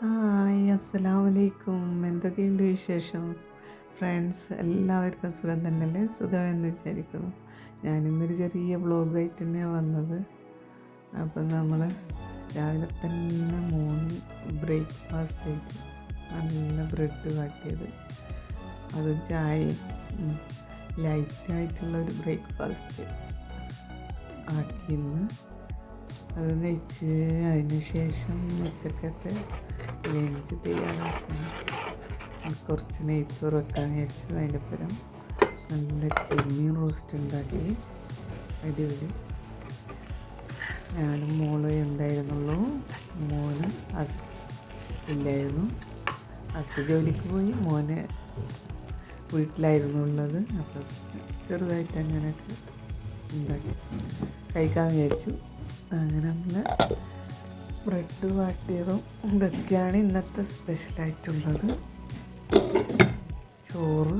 Hi അസ്സലാമു വലൈക്കും എന്തൊക്കെയുണ്ട് വിശേഷം? ഫ്രണ്ട്സ് എല്ലാവർക്കും സുഖം തന്നെയല്ലേ? സുഖമെന്ന് വിചാരിക്കുന്നു. ഞാനിന്നൊരു ചെറിയ ബ്ലോഗായിട്ട് തന്നെയാണ് വന്നത്. അപ്പം നമ്മൾ രാവിലെ തന്നെ മോർണിംഗ് ബ്രേക്ക്ഫാസ്റ്റ് ആയിട്ട് നല്ല ബ്രെഡ് കാട്ടിയത് അത് ചായ ലൈറ്റായിട്ടുള്ള ഒരു ബ്രേക്ക്ഫാസ്റ്റ് ആക്കിയിന്ന്. അത് നെയ്ച്ച് അതിന് ശേഷം ഉച്ചക്കത്തെ ലഞ്ച് തയ്യാറാക്കണം. കുറച്ച് നെയ്ച്ചോറ് വെക്കാൻ വിചാരിച്ചു അതിന്റെ പരം നല്ല ചെമ്മീൻ റോസ്റ്റ് ഉണ്ടാക്കി അടിപൊളി. ഞാനും മോളേ ഉണ്ടായിരുന്നുള്ളൂ മോന് അസ് ഇല്ലായിരുന്നു. അസ് ജോലിക്ക് പോയി. മോന് വീട്ടിലായിരുന്നു ഉള്ളത്. അപ്പോൾ ചെറുതായിട്ട് അങ്ങനെയൊക്കെ ഉണ്ടാക്കി. കഴിക്കാൻ വിചാരിച്ചു. അങ്ങനെ നമ്മൾ ബ്രെഡ് വാട്ടിയതും ഇതൊക്കെയാണ് ഇന്നത്തെ സ്പെഷ്യലായിട്ടുള്ളത്. ചോറ്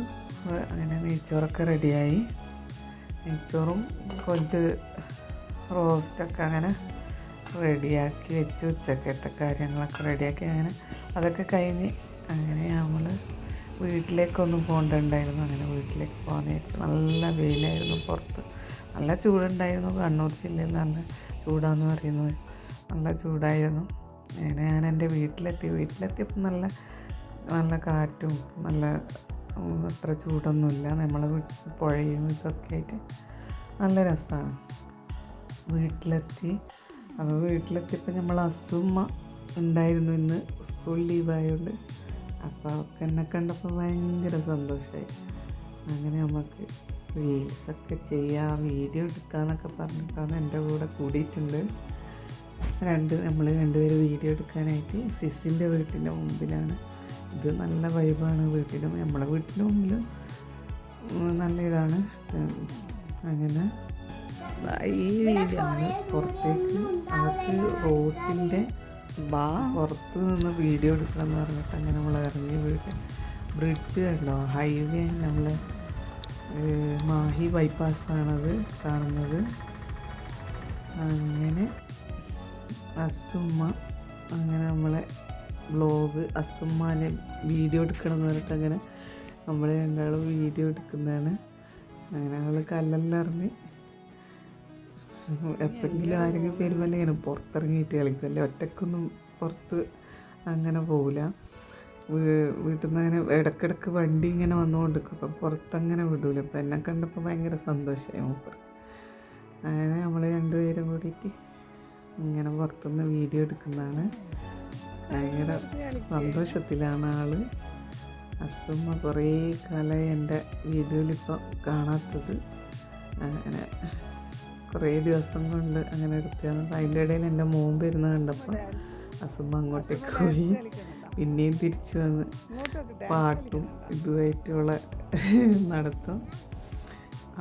അങ്ങനെ നെയ്ച്ചോറൊക്കെ റെഡിയായി. നെയ്ച്ചോറും കൊഞ്ച് റോസ്റ്റൊക്കെ അങ്ങനെ റെഡിയാക്കി വെച്ച്. ഉച്ചക്കത്തെ കാര്യങ്ങളൊക്കെ റെഡിയാക്കി അങ്ങനെ അതൊക്കെ കഴിഞ്ഞ് അങ്ങനെ നമ്മൾ വീട്ടിലേക്കൊന്നും പോകണ്ടുണ്ടായിരുന്നു. അങ്ങനെ വീട്ടിലേക്ക് പോകാൻ വെച്ച് നല്ല വെയിലായിരുന്നു പുറത്ത്. നല്ല ചൂടുണ്ടായിരുന്നു കണ്ണൂർ ജില്ലയിൽ നല്ല ചൂടാന്ന് പറയുന്നത്. നല്ല ചൂടായിരുന്നു. അങ്ങനെ ഞാൻ എന്റെ വീട്ടിലെത്തി. വീട്ടിലെത്തിയപ്പോൾ നല്ല നല്ല കാറ്റും നല്ല അത്ര ചൂടൊന്നുമില്ല. നമ്മൾ പുഴയും ഇതൊക്കെ ആയിട്ട് നല്ല രസമാണ് വീട്ടിലെത്തി. അപ്പോൾ വീട്ടിലെത്തിയപ്പോൾ നമ്മൾ അസുമ്മ ഉണ്ടായിരുന്നു ഇന്ന് സ്കൂൾ ലീവായതുകൊണ്ട് അപ്പോൾ അവൾക്ക് എന്നെ കണ്ടപ്പോൾ ഭയങ്കര സന്തോഷമായി അങ്ങനെ നമുക്ക് റീൽസൊക്കെ ചെയ്യാം വീഡിയോ എടുക്കാമെന്നൊക്കെ പറഞ്ഞിട്ടാണ് എന്റെ കൂടെ കൂടിയിട്ടുണ്ട്. രണ്ട് നമ്മൾ രണ്ടുപേരും വീഡിയോ എടുക്കാനായിട്ട് സിസിന്റെ വീട്ടിന്റെ മുമ്പിലാണ്. ഇത് നല്ല വൈബാണ് വീട്ടിലും. നമ്മളെ വീട്ടിന്റെ മുമ്പിലും നല്ല ഇതാണ്. അങ്ങനെ ഈ ആണ് പുറത്തേക്ക് അവർക്ക് റോട്ടിന്റെ ബാ പുറത്ത് നിന്ന് വീഡിയോ എടുക്കണം എന്ന് പറഞ്ഞിട്ട് അങ്ങനെ നമ്മൾ ഇറങ്ങി വീട് ബ്രിഡ്ജ് കണ്ടോ? ഹൈവേ നമ്മൾ മാഹി ബൈപ്പാസാണത് കാണുന്നത്. അങ്ങനെ അസുമ്മ അങ്ങനെ നമ്മളെ ബ്ലോഗ് അസുമ്മാനെ വീഡിയോ എടുക്കണം എന്ന് പറഞ്ഞിട്ട് അങ്ങനെ നമ്മളെ രണ്ടാളും വീഡിയോ എടുക്കുന്നതാണ്. അങ്ങനെ അവൾ കല്ലെല്ലാം ഇറങ്ങി എപ്പോഴെങ്കിലും ആരെങ്കിലും വരുമ്പോൾ ഇങ്ങനെ പുറത്തിറങ്ങിയിട്ട് കളിക്കും അല്ലെ ഒറ്റക്കൊന്നും പുറത്ത് അങ്ങനെ പോവില്ല. വീട്ടിൽ നിന്ന് അങ്ങനെ ഇടയ്ക്കിടയ്ക്ക് വണ്ടി ഇങ്ങനെ വന്നുകൊണ്ടിരിക്കും അപ്പം പുറത്തങ്ങനെ വിടൂല. അപ്പം എന്നെ കണ്ടപ്പോൾ ഭയങ്കര സന്തോഷമായി മൂപ്പർ അങ്ങനെ നമ്മൾ രണ്ടുപേരും കൂടിയിട്ട് ഇങ്ങനെ പുറത്തുനിന്ന് വീഡിയോ എടുക്കുന്നതാണ്. ഭയങ്കര സന്തോഷത്തിലാണ് ആൾ. അസുമ കുറേ കാലമായി എന്റെ വീഡിയോയിലിപ്പോൾ കാണാത്തത്. അങ്ങനെ കുറേ ദിവസം കൊണ്ട് അങ്ങനെ എടുത്തതാണ്. അതിന്റെ ഇടയിൽ എന്റെ മോൻ വരുന്ന കണ്ടപ്പോൾ അസുമ അങ്ങോട്ടേക്ക് പോയി. പിന്നെയും തിരിച്ചു വന്ന് പാട്ടും ഇതുമായിട്ടുള്ള നടത്തും.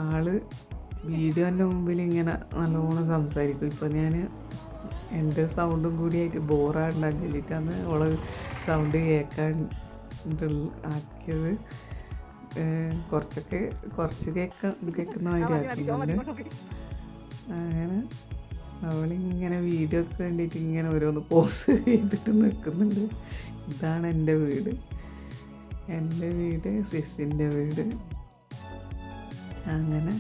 ആൾ വീഡിയോന്റെ മുമ്പിൽ ഇങ്ങനെ നല്ലോണം സംസാരിക്കും. ഇപ്പം ഞാൻ എന്റെ സൗണ്ടും കൂടിയായിട്ട് ബോറാണ്ടാന്ന് വേണ്ടിയിട്ടാണ് അവൾ സൗണ്ട് കേൾക്കാൻ ആക്കിയത്. കുറച്ചൊക്കെ കുറച്ച് കേൾക്കാൻ കേൾക്കുന്ന മാതിരി ആക്കുന്നുണ്ട് അങ്ങനെ അവളിങ്ങനെ വീഡിയോ ഒക്കെ വേണ്ടിയിട്ട് ഇങ്ങനെ ഓരോന്ന് പോസ് ചെയ്തിട്ട് നിൽക്കുന്നുണ്ട്. ഇതാണ് എന്റെ വീട്. എന്റെ വീട് സിസിന്റെ വീട്. അങ്ങനെ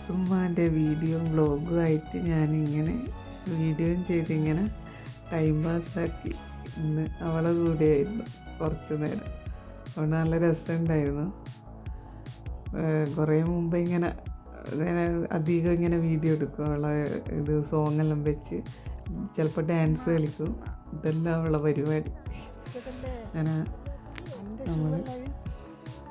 സുമ്മാന്റെ വീഡിയോ വ്ളോഗും ആയിട്ട് ഞാനിങ്ങനെ വീഡിയോയും ചെയ്തിങ്ങനെ ടൈം പാസ്സാക്കി ഇന്ന് അവളെ കൂടെയായിരുന്നു കുറച്ച് നേരം. അതുകൊണ്ട് നല്ല രസമുണ്ടായിരുന്നു. കുറേ മുമ്പ് ഇങ്ങനെ അധികം ഇങ്ങനെ വീഡിയോ എടുക്കും. അവളെ ഇത് സോങ്ങെല്ലാം വെച്ച് ചിലപ്പോൾ ഡാൻസ് കളിക്കും. ഇതെല്ലാം ഉള്ള പരിപാടി. അങ്ങനെ നമ്മൾ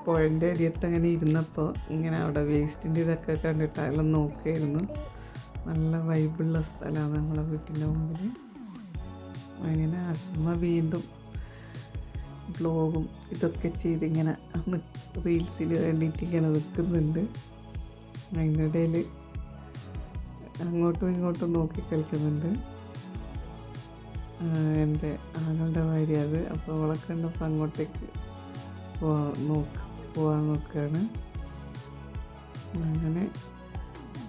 പുഴന്റെ അരിയത്ത് അങ്ങനെ ഇരുന്നപ്പോൾ ഇങ്ങനെ അവിടെ വേസ്റ്റിന്റെ ഇതൊക്കെ കണ്ടിട്ട് അതെല്ലാം നോക്കിയായിരുന്നു നല്ല വൈബുള്ള സ്ഥലമാണ് നമ്മളെ വീട്ടിന്റെ മുമ്പിൽ അങ്ങനെ അസുമ വീണ്ടും ബ്ലോഗും ഇതൊക്കെ ചെയ്ത് ഇങ്ങനെ റീൽസിന് വേണ്ടിയിട്ട് ഇങ്ങനെ നിൽക്കുന്നുണ്ട്. അതിന്റെ ഇടയിൽ അങ്ങോട്ടും ഇങ്ങോട്ടും നോക്കി കളിക്കുന്നുണ്ട്. എന്റെ ആങ്ങളുടെ ഭാര്യ അത്. അപ്പോൾ അവളെ കണ്ടപ്പോൾ അങ്ങോട്ടേക്ക് പോവാ നോക്ക് പോവാൻ നോക്കുകയാണ് അങ്ങനെ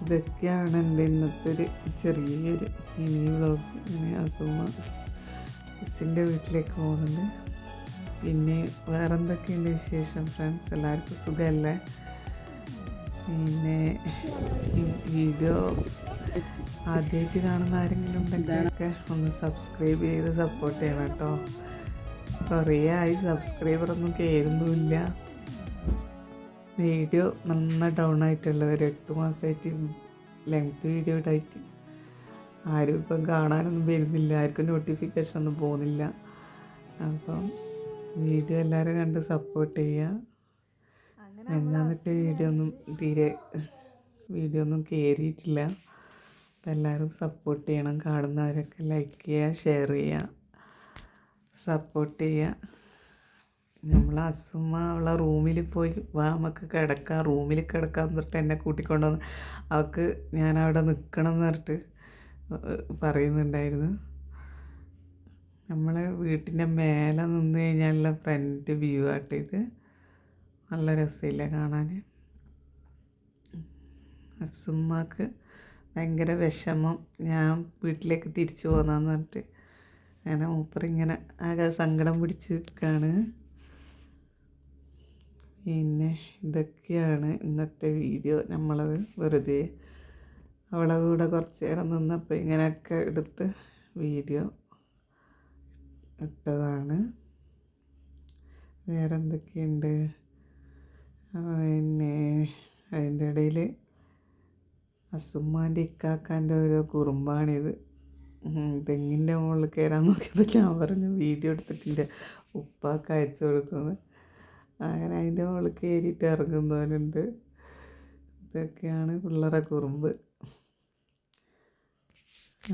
ഇതൊക്കെയാണ് എന്റെ ഇന്നത്തെ ഒരു ചെറിയൊരു മിനി വ്ളോഗ് ഇങ്ങനെ അസുമ കിസിന്റെ വീട്ടിലേക്ക് പോകുന്നുണ്ട്. പിന്നെ വേറെ എന്തൊക്കെയുണ്ട് വിശേഷം ഫ്രണ്ട്സ് എല്ലാവർക്കും സുഖമല്ലേ? പിന്നെ വീഡിയോ ആദ്യമായിട്ട് കാണുന്ന ആരെങ്കിലും ഉണ്ടെങ്കിലൊക്കെ ഒന്ന് സബ്സ്ക്രൈബ് ചെയ്ത് സപ്പോർട്ട് ചെയ്യണം കേട്ടോ. കുറേ ആയി സബ്സ്ക്രൈബറൊന്നും കയറുന്നുമില്ല വീഡിയോ നന്ന ഡൗൺ ആയിട്ടുള്ളത് ഒരു എട്ട് മാസമായിട്ട് ലെങ്ത് വീഡിയോ ഇടായിട്ട്. ആരും ഇപ്പം കാണാനൊന്നും വരുന്നില്ല. ആർക്കും നോട്ടിഫിക്കേഷൻ ഒന്നും പോകുന്നില്ല. അപ്പം വീഡിയോ എല്ലാവരും കണ്ട് സപ്പോർട്ട് ചെയ്യുക എന്നാന്നിട്ട് വീഡിയോ ഒന്നും തീരെ വീഡിയോ ഒന്നും കയറിയിട്ടില്ല അപ്പം എല്ലാവരും സപ്പോർട്ട് ചെയ്യണം. കാണുന്നവരൊക്കെ ലൈക്ക് ചെയ്യുക ഷെയർ ചെയ്യുക സപ്പോർട്ട് ചെയ്യുക. നമ്മൾ അസുമ അവളെ റൂമിൽ പോയി വാ നമുക്ക് കിടക്കാം. റൂമിൽ കിടക്കാൻ പറഞ്ഞിട്ട് എന്നെ കൂട്ടിക്കൊണ്ടുവന്ന് അവൾക്ക് ഞാൻ അവിടെ നിൽക്കണം എന്ന് പറഞ്ഞിട്ട് പറയുന്നുണ്ടായിരുന്നു. നമ്മളെ വീട്ടിന്റെ മേലെ നിന്ന് കഴിഞ്ഞാലുള്ള ഫ്രണ്ട് വ്യൂ ആട്ട് ഇത് നല്ല രസമില്ല കാണാൻ. അസുമ്മക്ക് ഭയങ്കര വിഷമം. ഞാൻ വീട്ടിലേക്ക് തിരിച്ചു പോകാന്ന് പറഞ്ഞിട്ട്. അങ്ങനെ മൂപ്പറിങ്ങനെ ആകെ സങ്കടം പിടിച്ച് നിൽക്കുകയാണ് പിന്നെ ഇതൊക്കെയാണ് ഇന്നത്തെ വീഡിയോ. നമ്മളത് വെറുതെ അവളെ കൂടെ കുറച്ച് നേരം നിന്നപ്പോൾ ഇങ്ങനെയൊക്കെ എടുത്ത് വീഡിയോ ഇട്ടതാണ്. വേറെ എന്തൊക്കെയുണ്ട് പിന്നെ അതിന്റെ ഇടയിൽ അസുമ്മാന്റെ ഇക്കാക്കാന്റെ ഓരോ കുറുമ്പാണിത്. തെങ്ങിന്റെ മുകളിൽ കയറാൻ നോക്കിയപ്പോൾ ഞാൻ പറഞ്ഞു വീഡിയോ എടുത്തിട്ടില്ല. ഉപ്പാക്ക് അയച്ചു കൊടുക്കുന്നത് അങ്ങനെ അതിന്റെ മുകളിൽ കയറിയിട്ട് ഇറങ്ങുന്നവനുണ്ട് ഇതൊക്കെയാണ് പിള്ളേരെ കുറുമ്പ്.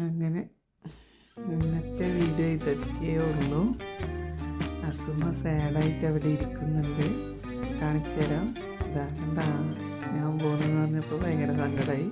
അങ്ങനെ ഇന്നത്തെ വീഡിയോ ഇതൊക്കെയേ ഉള്ളൂ. അസുമ സാഡായിട്ട് അവിടെ ഇരിക്കുന്നുണ്ട്. കാണിച്ചു തരാം ഇതാ കണ്ടാ. ഞാൻ പോകുന്നതെന്ന് പറഞ്ഞപ്പോൾ ഭയങ്കര സങ്കടമായി